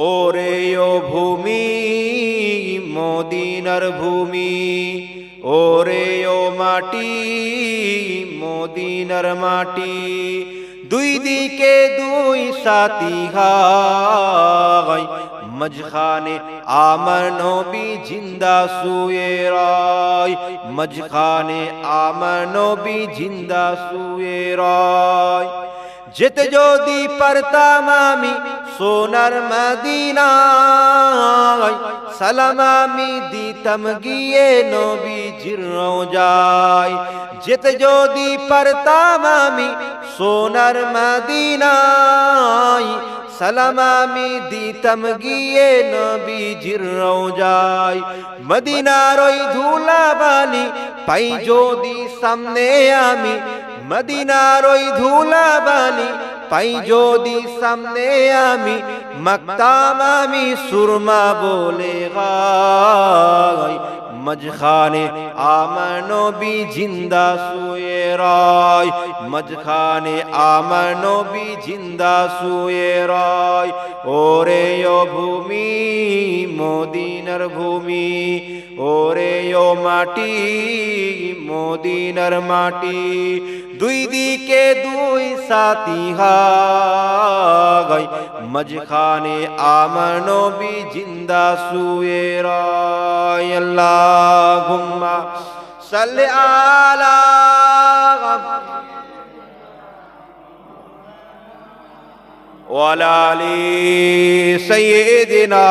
ওরে ও ভূমি, মদিনার ভূমি। ওরে ও মাটি, মদিনার মাটি। দুই দিকে দুই সাথী হাই মজখানে আমার নবী জিন্দা শুয়ে রায়। মজখানে আমার নবী জিন্দা শুয়ে রায়। যেতে যদি পারতাম আমি সোনার মদিনায় সালাম আমি দিতাম গিয়ে নবী যায় যেতে যদি পারতাম আমি সোনার মদিনায় সালাম আমি দিতাম গিয়ে নবীজির রওজায়। মদিনার ওই ধুলা বালি পাই যদি সামনে আমি, মদিনার ওই ধুলা বালি পাই যদি সামনে আমি মকতাম আমি সুরমা বলে গাই। মজখানে আমার নবী জিন্দা শুয়ে রায়। মজখানে আমার নবী জিন্দা শুয়ে রায়। ওরে ও ভূমি মদিনার ভূমি, ওরে ও মাটি, মদিনার মাটি। দুই দিকে দুই সাথী হাই মজখানে আমার নবী জিন্দা শুয়ে রায় আল্লাহুম্মা সাল্লি আলা وعلى ال سيدنا